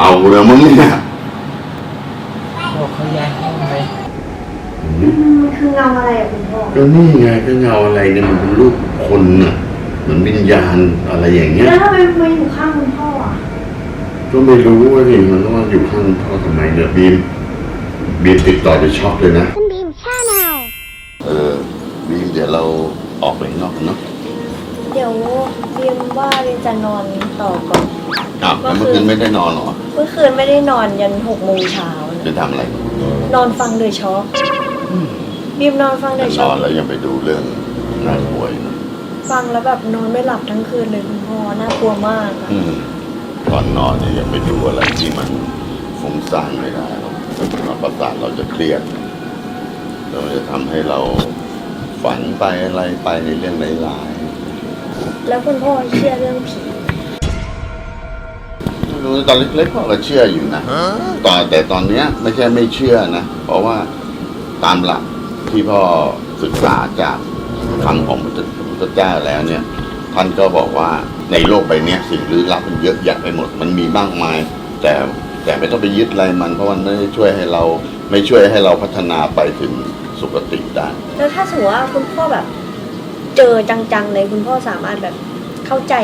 เอาแล้วมึงเนี่ยบอกเขาย้ายห้องไหมมันคือเงาอะไรอะคุณพ่อก็นี่ไงก็เงาอะไรเนี่ยมันเป็นรูปคนน่ะเหมือนวิญญาณอะไรอย่างเงี้ยแล้วทำไมมาอยู่ข้างคุณพ่ออะก็ไม่รู้ว่าสิมันว่าอยู่ข้างพ่อทำไมเนี่ยบีมบีมติดต่อจะช็อกเลยนะคุณบีมชาแนลเออบีมเดี๋ยวเราออกไปข้างนอกกันเนาะเดี๋ยวบีมว่าบีมจะนอนต่อก่อน อ้าวแล้วเมื่อคืนไม่ได้นอนเหรอเมื่อคืนไม่ได้นอนยันหกโมงเช้าจะทำอะไรนอนฟังเดอะช็อคบีมนอนฟังเดจะอะนช็ออคนแล้วยังไปดูเรื่องน่ากลัวอยู่นะฟังแล้วแบบนอนไม่หลับทั้งคืนเลยคุณพ่อน่ากลัวมากอะอืมก่อนนอนเนี่ยอย่าไปดูอะไรที่มันฟุ้งซ่านไม่ได้หรอกเราประสาทเราจะเครียดแล้วมันจะทำให้เราฝันไปอะไรไปในเรื่องร้ายๆแล้วคุณพ่อเชื่อเรื่องผีไม่รู้ ตอนเล็กๆพ่อก็เชื่ออยู่นะตอนแต่ตอนเนี้ยไม่ใช่ไม่เชื่อนะ เพราะว่าตามหลักที่พ่อศึกษาจากคำของพระพุทธเจ้าแล้วเนี่ย ท่านก็บอกว่าในโลกใบเนี้ยสิ่งลี้ลับมันเยอะแยะไปหมด มันมีมากมาย แต่แต่ไม่ต้องไปยึดอะไรมัน เพราะมันไม่ได้ช่วยให้เราไม่ช่วยให้เราพัฒนาไปถึงสุคติได้ แล้วถ้าสมมติว่าคุณพ่อแบบ เจอจังๆเลยคุณพ่อสามารถแบบเข้าใจ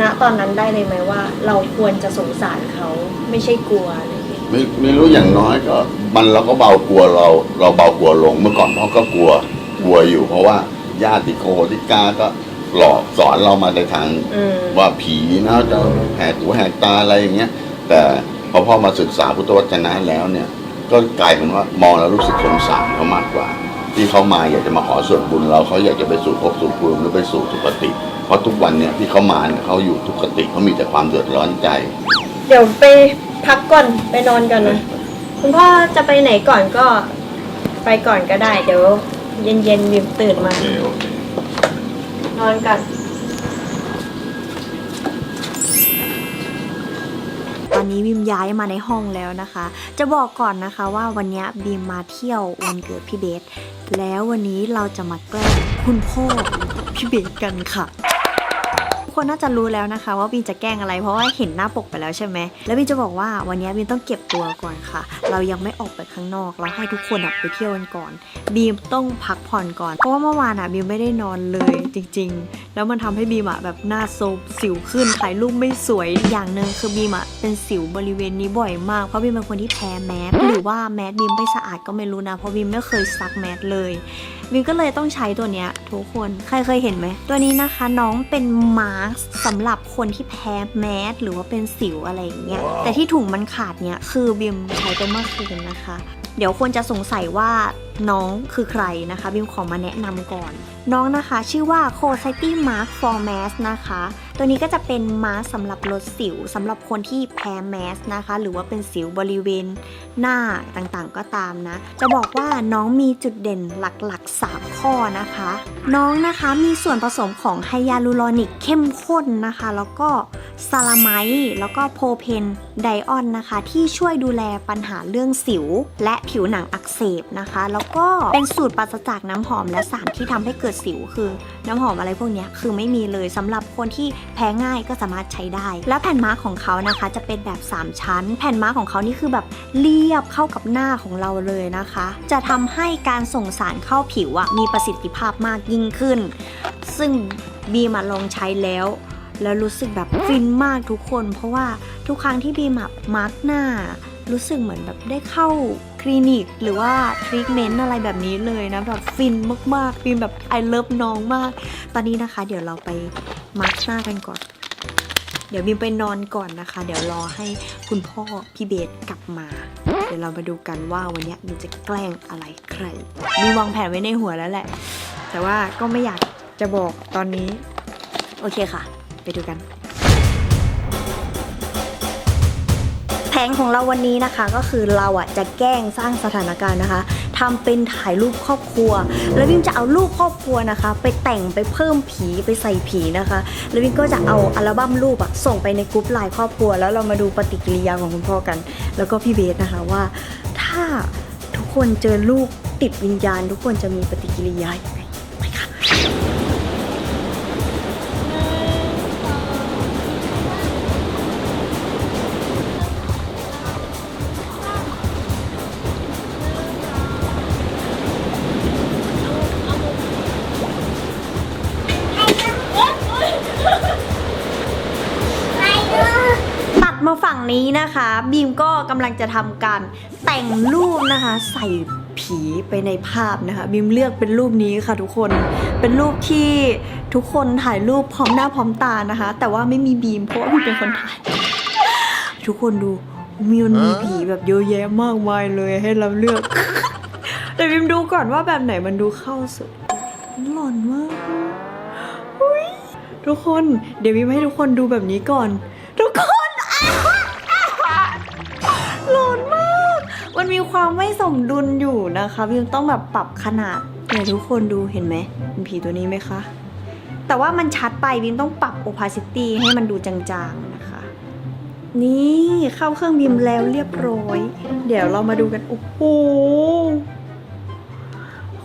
ณตอนนั้นได้เลยไหมว่า เราควรจะสงสารเขาไม่ใช่กลัวอะไรอย่างเงี้ยไม่ไม่รู้อย่างน้อยก็มันเราก็เบากลัวเรา เราเบากลัวลงเมื่อก่อนพ่อก็กลัวกลัวอยู่ เพราะว่าญาติโกติกาก็หลอกสอนเรามาในทางอืมว่าผีนะจะแหกหูแหกตาอะไรอย่างเงี้ย แต่พอพ่อมาศึกษาพุทธวจนะแล้วเนี่ย ก็กลายเป็นว่ามองแล้วรู้สึกสงสารเขามากกว่า ที่เขามาอยากจะมาขอส่วนบุญเราเขาอยากจะไปสู่ภพสู่ภูมิหรือไปสู่สุคติ เพราะทุกวันเนี่ยที่เขามาเนี่ยเขาอยู่ทุกขติเขามีแต่ความเดือดร้อนใจ เดี๋ยวไปพักก่อนไปนอนก่อนนะคุณพ่อจะไปไหนก่อนก็ไปก่อนก็ได้ เดี๋ยว เย็นๆวิมตื่นโอมาเคโอเคนอนกัน นี้บิมย้ายมาในห้องแล้วนะคะ จะบอกก่อนนะคะว่าวันนี้บิมมาเที่ยววันเกิดพี่เบสแล้ววันนี้เราจะมาแกล้งคุณพ่อพี่เบสกันค่ะ คนน่าจะรู้แล้วนะคะ ว่าบีมจะแกล้งอะไรเพราะว่าเห็นหน้าปกไปแล้วใช่ไหมแล้วบีมจะบอกว่าวันนี้บีมต้องเก็บตัวก่อนค่ะ เรายังไม่ออกไปข้างนอกเราให้ทุกคนอะไปเที่ยวกันก่อน บีมต้องพักผ่อนก่อนเพราะว่าเมื่อวานอะบีมไม่ได้นอนเลยจริง ๆ แล้วมันทำให้บีมอะแบบหน้าโซมสิวขึ้นถ่ายรูปไม่สวยอย่างหนึ่งคือบีมอะเป็นสิวบริเวณนี้บ่อยมากเพราะบีมเป็นคนที่แพ้แมสหรือว่าแมสบีมไม่สะอาดก็ไม่รู้นะเพราะบีมไม่เคยซักแมสเลย บีมก็เลยต้องใช้ตัวเนี้ยทุกคนใครเคยเห็นไหม ตัวนี้นะคะน้องเป็นมาสก์สำหรับคนที่แพ้แมสหรือว่าเป็นสิวอะไรอย่างเงี้ยแต่ที่ถุงมันขาดเนี่ยคือบีมใช้ไปเมื่อคืนนะคะ เดี๋ยวคนจะสงสัยว่าน้องคือใครนะคะบิมขอมาแนะนำก่อน น้องนะคะชื่อว่า c o c i t y Mask for Mask นะคะ ตัวนี้ก็จะเป็นมาส์สำหรับลดสิวสำหรับคนที่แพ้แมสนะคะ หรือว่าเป็นสิวบริเวณหน้าต่างๆก็ตามนะ จะบอกว่าน้องมีจุดเด่นหลักๆ 3 ข้อนะคะ น้องนะคะมีส่วนผสมของไฮยาลูรอนิกเข้มข้นนะคะ แล้วก็ ซาลาไมแล้วก็โพเพนไดออนนะคะ ที่ช่วยดูแลปัญหาเรื่องสิว และผิวหนังอักเสบนะคะ แล้วก็เป็นสูตรปราศจากน้ำหอมและสารที่ทำให้เกิดสิวคือ น้ำหอมอะไรพวกนี้คือไม่มีเลยสำหรับคนที่แพ้ง่ายก็สามารถใช้ได้ แล้วแผ่นมาร์กของเขานะคะ จะเป็นแบบ 3 ชั้น แผ่นมาร์กของเขานี่คือแบบเรียบเข้ากับหน้าของเราเลยนะคะ จะทำให้การส่งสารเข้าผิวอะมีประสิทธิภาพมากยิ่งขึ้น ซึ่งบีมาลองใช้แล้ว แล้วรู้สึกแบบฟินมากทุกคน เพราะว่าทุกครั้งที่บีมมาร์กหน้า รู้สึกเหมือนแบบได้เข้าคลินิก หรือว่าทรีทเมนต์อะไรแบบนี้เลยนะ แบบฟินมากๆบีมแบบ I love น้องมาก ตอนนี้นะคะ เดี๋ยวเราไปมาร์กหน้ากันก่อน เดี๋ยวบีมไปนอนก่อนนะคะ เดี๋ยวรอให้คุณพ่อพี่เบสกลับมา เดี๋ยวเรามาดูกันว่าวันนี้บีมจะแกล้งอะไรใครมีวางแผนไว้ในหัวแล้วแหละ แต่ว่าก็ไม่อยากจะบอกตอนนี้ โอเคค่ะ ไปดูกัน แผนของเราวันนี้นะคะก็คือเราอะจะแกล้งสร้างสถานการณ์นะคะทำเป็นถ่ายรูปครอบครัว แล้ววิมจะเอารูปครอบครัวนะคะ ไปแต่งไปเพิ่มผีไปใส่ผีนะคะ แล้ววิมก็จะเอาอัลบั้มรูปอะส่งไปในกลุ่มไลน์ครอบครัว แล้วเรามาดูปฏิกิริยาของคุณพ่อกัน แล้วก็พี่เบสนะคะว่า ถ้าทุกคนเจอรูปติดวิญญาณ ทุกคนจะมีปฏิกิริยาอย่างไรไปค่ะ นี้นะคะ บีมก็กำลังจะทำการแต่งรูปนะคะ ใส่ผีไปในภาพนะคะ บีมเลือกเป็นรูปนี้ค่ะทุกคนเป็นรูปที่ทุกคนถ่ายรูปพร้อมหน้าพร้อมตานะคะ แต่ว่าไม่มีบีมเพราะว่าบีมเป็นคนถ่าย ทุกคนดูมีมันมีผีแบบเยอะแยะมากมายเลยให้เราเลือก แต่บิมดูก่อนว่าแบบไหนมันดูเข้าสุดหล่อนมากทุกคนเดี๋ยวบิมให้ทุกคนดูแบบนี้ก่อน ทุกคน ความไม่สมดุลอยู่นะคะบิมต้องแบบปรับขนาดเนี่ยทุกคนดูเห็นไหมเป็นผีตัวนี้ไหมคะ แต่ว่ามันชัดไปบิมต้องปรับ opacity ให้มันดูจางๆนะคะ นี่เข้าเครื่องบิมแล้วเรียบร้อย เดี๋ยวเรามาดูกัน โอ้โห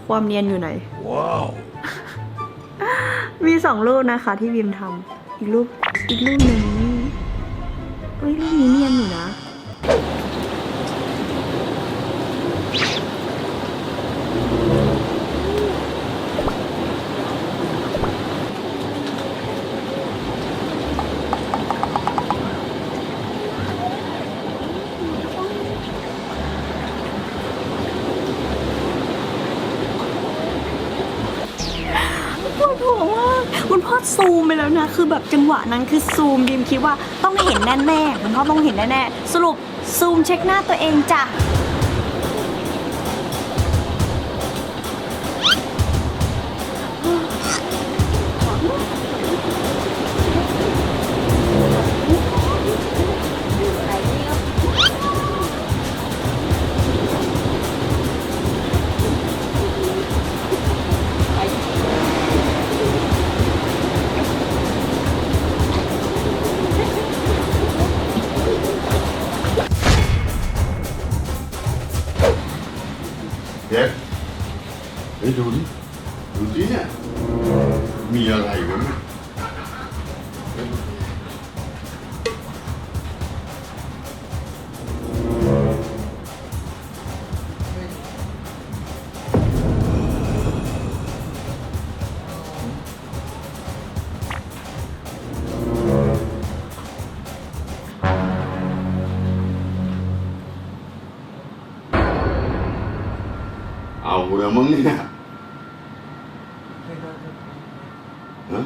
ความเนียนอยู่ไหน ว้าว มีสองรูปนะคะที่บิมทำอีกรูปอีกรูปหนึ่งนี่เอ้ยรูปนี้เนียนอยู่นะ ปวดหัวมากคุณพ่อ ซูมไปแล้วนะ คือแบบจังหวะนั้นคือซูมบีมคิดว่าต้องเห็นแน่ๆคุณพ่อต้องเห็นแน่ๆสรุปซูมเช็คหน้าตัวเองจ้ะ เอาแล้วมึงเนี่ยไม่รู้ฮะ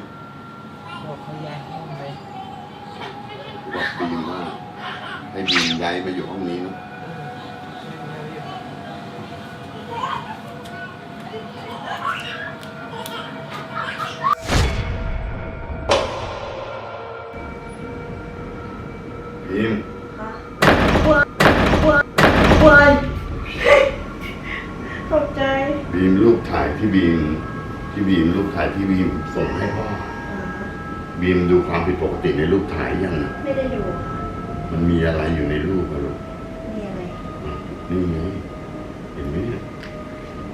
บอกเขาย้ายห้องไปบอกบีมว่าให้บีมย้ายมาอยู่ห้องนี้นะบีม ตกใจ บีมรู ปถ่ายที่บีมที่บีมรูปถ่ายที่บีมส่งให้พ่อบีมดูความผิดปกติในรูปถ่ายยังอะไม่ได้ดูมันมีอะไรอยู่ในรูปอะลูกมีอะไรอะนี่ไงเห็นไหมเนี่ย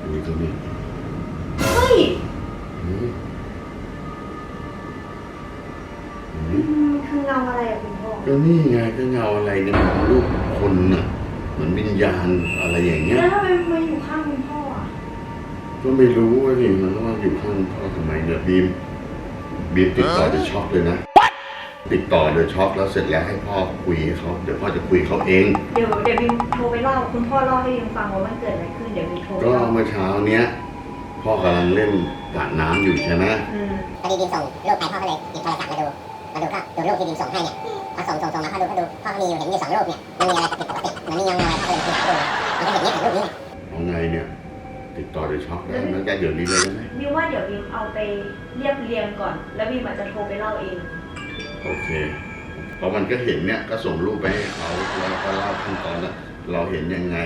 ดูตรงนี้เฮ้ยนี่เห็นไหมมันคือเงาอะไรอะคุณพ่อก็นี่ไงก็เงาอะไรเนี่ยมันรูปคนน่ะเหมือนวิญญาณอะไรอย่างเงี้ย แล้วทำไมมาอยู่ข้างคุณพ่ออะ ก็ไม่รู้ว่าสิมันว่าอยู่ข้างพ่อทำไมเนี่ยบีมบีมติดต่อจะช็อกเลยนะ ติดต่อเดยช็อกแล้วเสร็จแล้วให้พ่อคุยให้เขาเดี๋ยวพ่อจะคุยเขาเอง เดี๋ยวเดี๋ยวบิมโทรไปเล่าคุณพ่อเล่าให้บิมฟังว่ามันเกิดอะไรขึ้นเดี๋ยวบิมโทรไปก็เล่าเมื่อเช้าเนี้ยพ่อกำลังเล่นสระน้ำอยู่ใช่ไหมอืมพอดีดิมส่งรูปไปพ่อก็เลยหยิบโทรศัพท์มาดู มาดูก็ดูรูปที่ดิมส่งให้เนี่ยพอส่งส่งส่งมาพ่อดูพ่อดูพ่อก็มีอยู่เห็นอยู่สองรูปเนี่ยมันมีอะไรผิดปกติมันมีเงาเงาอะไรพ่อก็เลยไปหาดูมันก็เห็นเนี่ยแต่รูปนี้เนี่ยเอาไงเนี่ย ติดต่อเดยช็อกได้ตั้งแต่เดี๋ยวนี้เลยได้ไหมบิมว่าเดี๋ยวบิมเอาไปเรียบเรียงก่อน แล้วบิมอาจจะโทรไปเล่าเองโอเคเพราะมันก็เห็นเนี่ยก็ส่งรูปไปให้เขาแล้วก็เล่าขั้นตอนว่าเราเห็นยังไง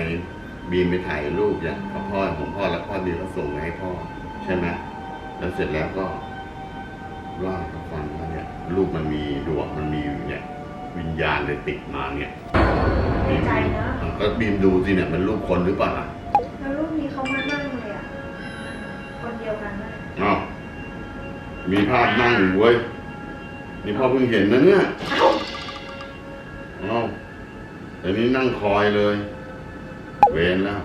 บีมไปถ่ายรูปอย่างกับพ่อของพ่อแล้วพ่อบีมก็ส่งไปให้พ่อใช่ไหมแล้วเสร็จแล้วก็ว่าให้เขาฟังว่าเนี่ยรูปมันมีดวงมันมีเนี่ย วิญญาณเลยติดมาเนี่ยในใจนะอะก็บีมดูสิเนี่ยมันรูปคนหรือเปล่า มีภาพนั่งอยู่เว้ย นี่พ่อเพิ่งเห็นนะเนี่ยเอ้าอ้าวแต่นี้นั่งคอยเลย เวรแล้ว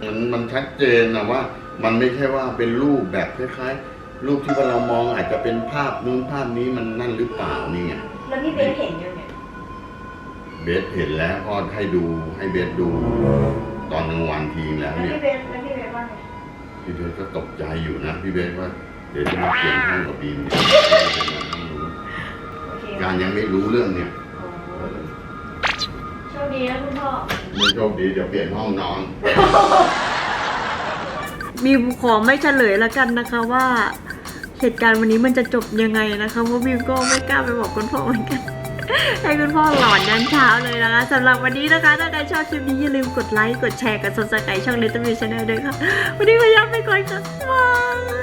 มันมันชัดเจนนะว่า มันไม่ใช่ว่าเป็นรูปแบบคล้ายๆ รูปที่ว่าเรามองอาจจะเป็นภาพนู้นภาพนี้มันนั่นหรือเปล่านี่ไงแล้วพี่เบสเห็นอยู่เนี่ยบเบสเห็นแล้วก็ให้ดูให้เบสดู ตอนกลางวันทีแล้วแล้วเนี่ยพี่เบสแล้วพี่เบสว่าไง พี่เบสก็ตกใจอยู่นะ พี่เบสว่า เดี๋ยวจะมาเปลี่ยนห้องกับบีมเนี่ยเป็นไงห้องนู้นโอเคการยังไม่รู้เรื่องเนี่ยอ๋อโชคดีนะคุณพ่อไม่โชคดีเดี๋ยวเปลี่ยนห้องนอนบิมขอไม่เฉลยแล้วกันนะคะว่าเหตุการณ์วันนี้มันจะจบยังไงนะคะเพราะบิมก็ไม่กล้าไปบอกคุณพ่อเหมือนกัน ให้คุณพ่อหลอนยันเช้าเลยนะคะสำหรับวันนี้นะคะ ถ้าใครชอบคลิปนี้อย่าลืมกดไลค์ กดแชร์ กดซับสไครต์ช่องเลตเตอร์มิชแนลด้วยค่ะ วันนี้พยายามไปก่อนค่ะบาย